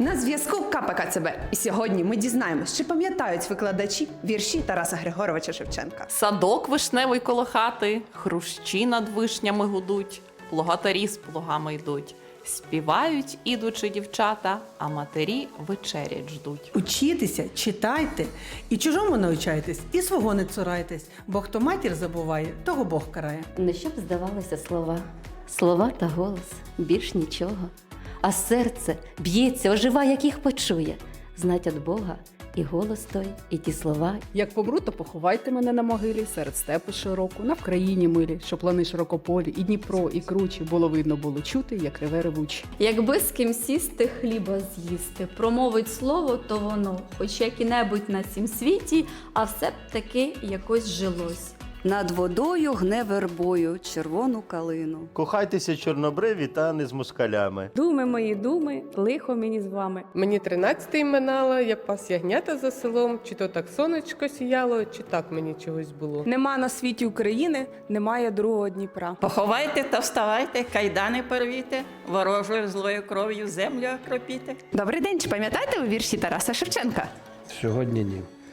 На зв'язку КПКЦБ. І сьогодні ми дізнаємось, чи пам'ятають викладачі вірші Тараса Григоровича Шевченка. Садок вишневий коло хати, хрущі над вишнями гудуть, плугатарі з плугами йдуть. Співають, ідучи дівчата, а матері вечерять ждуть. Учітеся, читайте, і чужому навчайтесь, і свого не цурайтесь, бо хто матір забуває, того Бог карає. Не щоб здавалося слова, слова та голос, більш нічого. А серце б'ється, ожива, як їх почує. Знать від Бога і голос той, і ті слова, Як помру, то поховайте мене на могилі серед степу широку, на Вкраїні милі, що плани широкополі, і Дніпро, і кручі було видно, було чути, як реве ревучі. Якби з ким сісти хліба з'їсти, промовить слово, то воно, хоч які-небудь на цім світі, а все б таки якось жилось. Над водою гне вербою червону калину. Кохайтеся чорнобриві та не з москалями. Думи мої думи, лихо мені з вами. Мені тринадцятий минало, я пас ягнята за селом, чи то так сонечко сіяло, чи так мені чогось було. Нема на світі України, немає другого Дніпра. Поховайте та вставайте, кайдани порвіте, ворожою злою кров'ю землю окропіте. Добрий день, чи пам'ятаєте ви вірші Тараса Шевченка? Сьогодні ні.